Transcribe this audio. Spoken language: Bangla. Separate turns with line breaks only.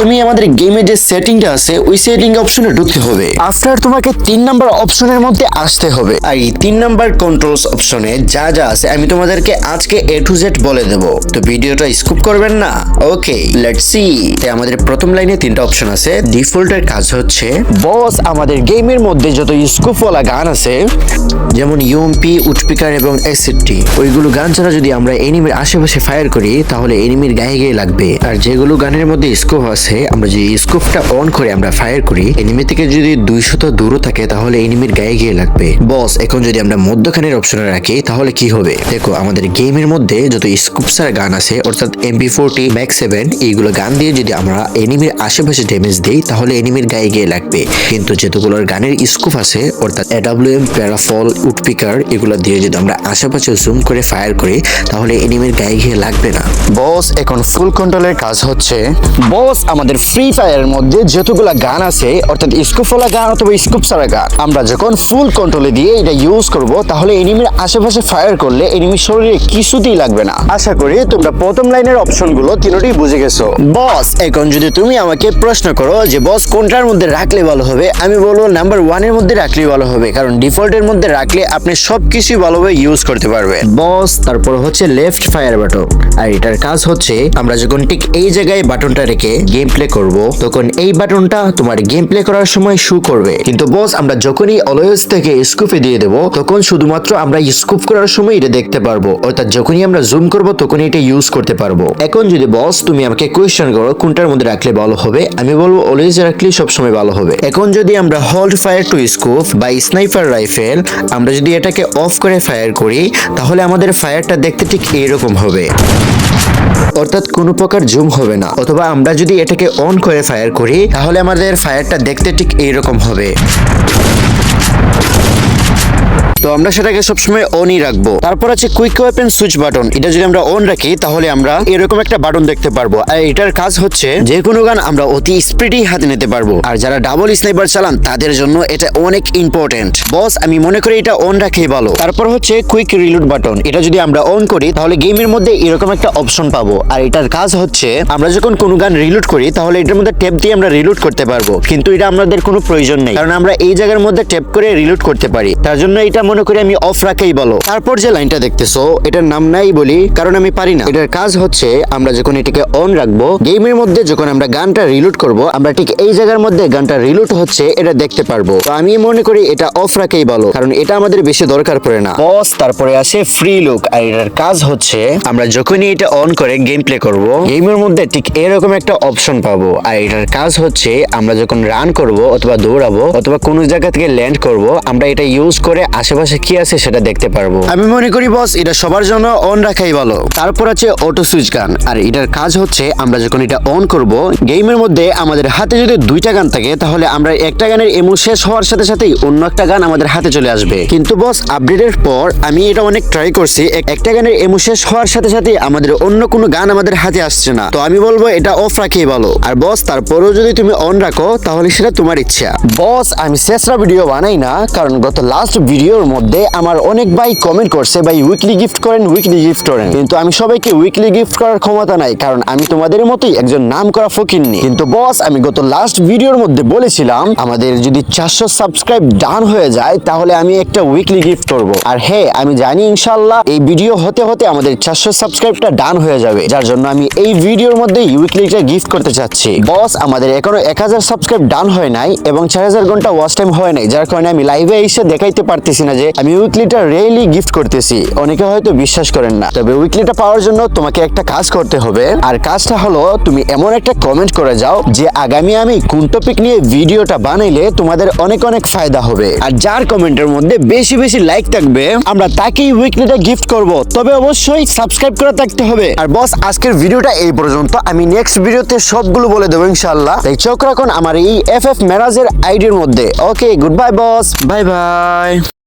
প্রথমেই আমাদের গেমের যে সেটিংটা আছে, ওই সেটিং অপশনে ঢুকতে হবে। আফটার তোমাকে তিন নাম্বার অপশনের মধ্যে আসতে হবে। আর এই তিন নাম্বার কন্ট্রোলস অপশনে যা যা আছে, আমি তোমাদেরকে আজকে এ টু জেড বলে দেব। তো ভিডিওটা স্কুপ করবেন না? ওকে লেটস সি আমাদের প্রথম লাইনে তিনটা অপশন আছে। ডিফল্টের কাজ হচ্ছে বস আমাদের গেমের মধ্যে যত স্কুপওয়ালা গান আছে, যেমন ইউএমপি উটপিকার এবং এসএসটি ওইগুলো গান ছাড়া যদি আমরা এনিমির আশেপাশে ফায়ার করি, তাহলে এনিমির গায়ে গায়ে লাগবে। আর যেগুলো গানের মধ্যে স্কোপ আছে আমরা যদি স্কোপটা অন করে আমরা ফায়ার করি এনিমি থেকে যদি দুইশত দূরও থাকে তাহলে এনিমির গায়ে গিয়ে লাগবে। বস এখন যদি আমরা মধ্যখানের অপশনে রাখি, তাহলে কি হবে? দেখো, আমাদের গেমের মধ্যে যত স্কুপসার গান আছে, অর্থাৎ এমপি ফোরটি ম্যাক্স সেভেন এইগুলো গান দিয়ে যদি আমরা এনিমির আশেপাশে ড্যামেজ দিই, তাহলে এনিমির গায়ে গিয়ে লাগবে। কিন্তু যেগুলোর গানের স্কুপ আছে, অর্থাৎ এডাব্লিউএম প্যারাফল উডপিকার এগুলো দিয়ে যদি আমরা আশেপাশে জুম করে ফায়ার করি, তাহলে এনিমির গায়ে গিয়ে লাগবে না। বস এখন ফুল কন্ট্রোলের কাজ হচ্ছে বস আমাদের ফ্রি ফায়ারের মধ্যে যতগুলা গান আছে, অর্থাৎ স্কুপওয়ালা গান অথবা স্কুপ ছাড়া গান, আমরা যখন ফুল কন্ট্রোলে দিয়ে এটা ইউজ করব, তাহলে এনিমির আশেপাশে ফায়ার করলে এনিমির শরীরে কিছুতেই লাগবে না। আশা করি তোমরা প্রথম লাইনের অপশনগুলো তিনটি বুঝে গেছো। বস এখন যদি তুমি আমাকে প্রশ্ন করো যে বস কোনটার মধ্যে রাখলে ভালো হবে? আমি বলব নাম্বার ওয়ানের মধ্যে রাখলে ভালো হবে, কারণ ডিফল্টের মধ্যে রাখলে আপনি সবকিছুই ভালোভাবে ইউজ করতে পারবেন বস তারপর হচ্ছে লেফট ফায়ার বাটন আর এটার কাজ হচ্ছে, আমরা যখন ঠিক এই জায়গায় বাটনটা রেখে গেম প্লে করব, তখন এই বাটনটা তোমার গেম প্লে করার সময় শু করবে। কিন্তু বস আমরা যখনই অলওয়েজ থেকে স্কুপে দিয়ে দেব, তখন শুধুমাত্র আমরা স্কুপ করার সময় এটা দেখতে পারব। অর্থাৎ যখনই আমরা জুম করব, তখনই এটা ইউজ করতে পারব। এখন যদি বস তুমি আমাকে কোয়েশ্চেন করো, কোনটার মধ্যে রাখলে ভালো হবে? আমি বলব অলওয়েজ রাখলে সবসময় ভালো হবে। এখন যদি আমরা হোল্ড ফায়ার টু স্কুপ বা স্নাইপার রাইফেল আমরা যদি এটাকে অফ করে ফায়ার করি, তাহলে আমাদের ফায়ারটা দেখতে ঠিক এরকম হবে। অর্থাৎ কোনো প্রকার জুম হবে না। অথবা আমরা যদি এটাকে অন করে ফায়ার করি তাহলে আমাদের ফায়ারটা দেখতে ঠিক এইরকম হবে। তো আমরা সেটাকে সবসময় অনই রাখব। তারপর আছে কুইক ওয়েপেন সুইচ বাটন এটা যদি আমরা অন রাখি, তাহলে আমরা এরকম একটা বাটন দেখতে পারব। আর এটার কাজ হচ্ছে যে কোনো গান আমরা অতি স্পিডেই হাতে নিতে পারব। আর যারা ডাবল স্নাইপার চালান, তাদের জন্য এটা অনেক ইম্পর্টেন্ট বস আমি মনে করি এটা অন রাখেই ভালো। তারপর হচ্ছে কুইক রিলোড বাটন এটা যদি আমরা অন করি, তাহলে গেমের মধ্যে এরকম একটা অপশন পাবো। আর এটার কাজ হচ্ছে, আমরা যখন কোনো গান রিলোড করি, তাহলে এটার মধ্যে ট্যাপ দিয়ে আমরা রিলোড করতে পারব। কিন্তু এটা আমাদের কোনো প্রয়োজন নেই। কারণ আমরা এই জায়গার মধ্যে ট্যাপ করে রিলোড করতে পারি। তার জন্য এটা মনে করি আমি অফ রাখাই বলো। তারপর যে লাইনটা দেখতেছো, এটার নাম নাই বলি, কারণ আমি পারি না। এটার কাজ হচ্ছে, আমরা যখন এটাকে অন রাখব গেমের মধ্যে যখন আমরা গানটা রিলোড করব, আমরা ঠিক এই জায়গার মধ্যে গানটা রিলোড হচ্ছে, এটা দেখতে পারব। তো আমি মনে করি এটা অফ রাখাই ভালো কারণ এটা আমাদের বেশি দরকার পড়ে না। বস তারপরে আসে ফ্রি লুক আর এটার কাজ হচ্ছে, আমরা যখনই এটা অন করে গেম প্লে করব গেমের মধ্যে ঠিক এরকম একটা অপশন পাবো। আর এটার কাজ হচ্ছে, আমরা যখন রান করব, অথবা দৌড়াবো, অথবা কোনো জায়গা থেকে ল্যান্ড করব, আমরা এটা ইউজ করে আশেপাশে কি আছে সেটা দেখতে পারব। আমি মনে করি বস এটা সবার জন্য অন রাখাই ভালো। তারপর আছে অটো সুইচ গান আর এটার কাজ হচ্ছে আমরা যখন এটা অন করব গেমের মধ্যে আমাদের হাতে যদি দুইটা গান থাকে তাহলে আমরা একটা গানের এমু শেষ হওয়ার সাথে সাথেই অন্য একটা গান আমাদের হাতে চলে আসবে। কিন্তু বস আপডেটের পর আমি এটা অনেক ট্রাই করছি একটা গানের এমু শেষ হওয়ার সাথে সাথে আমাদের অন্য কোনো গান আমাদের হাতে আসছে না। তো আমি বলব এটা অফ রাখেই ভালো। আর বস তারপরেও যদি তুমি অন রাখো তাহলে সেটা তোমার ইচ্ছা। বস আমি শেষরা ভিডিও বানাই না কারণ গত লাস্ট ভিডিওর মধ্যে আমার অনেক ভাই কমেন্ট করছে, ভাই উইকলি গিফট করেন উইকলি গিফট করেন। কিন্তু আমি সবাইকে উইকলি গিফট করার ক্ষমতা নাই, কারণ আমি তোমাদের মতোই একজন নাম করা ফকিরনি কিন্তু বস আমি গত লাস্ট ভিডিওর মধ্যে বলেছিলাম, আমাদের যদি চারশো সাবস্ক্রাইব ডান হয়ে যায়, তাহলে আমি একটা উইকলি গিফট করব। আর হ্যাঁ আমি জানি ইনশাল্লাহ এই ভিডিও হতে হতে আমাদের চারশো সাবস্ক্রাইবটা ডান হয়ে যাবে। যার জন্য আমি এই ভিডিওর মধ্যে উইকলিটা গিফট করতে চাচ্ছি। বস আমাদের এখনও এক হাজার সাবস্ক্রাইব ডান হয় নাই এবং চার হাজার ঘণ্টা ওয়াচ টাইম হয় নাই, যার কারণে আমি লাইভে এসে দেখাইতে পারতেছি না যে আমি উইকলিটা রিয়েলি গিফট করতেছি। অনেকে হয়তো বিশ্বাস করেন না। তবে উইকলিটা পাওয়ার জন্য তোমাকে একটা কাজ করতে হবে। আর কাজটা হলো, তুমি এমন একটা কমেন্ট করে যাও যে আগামী আমি কোন টপিক নিয়ে ভিডিওটা বানাইলে তোমাদের অনেক অনেক ফায়দা হবে। আর যার কমেন্টের মধ্যে বেশি বেশি লাইক থাকবে, আমরা তাকেই উইকলিটা গিফট করব। তবে অবশ্যই সাবস্ক্রাইব করে থাকতে হবে। আর বস আজকের ভিডিওটা এই পর্যন্ত। আমি নেক্সট ভিডিওতে সবগুলো বলে দেবো ইনশাআল্লাহ। তাই চোখ রাখুন আমার এই এফ এফ মেরাজের আইডির মধ্যে। Okay good bye boss bye bye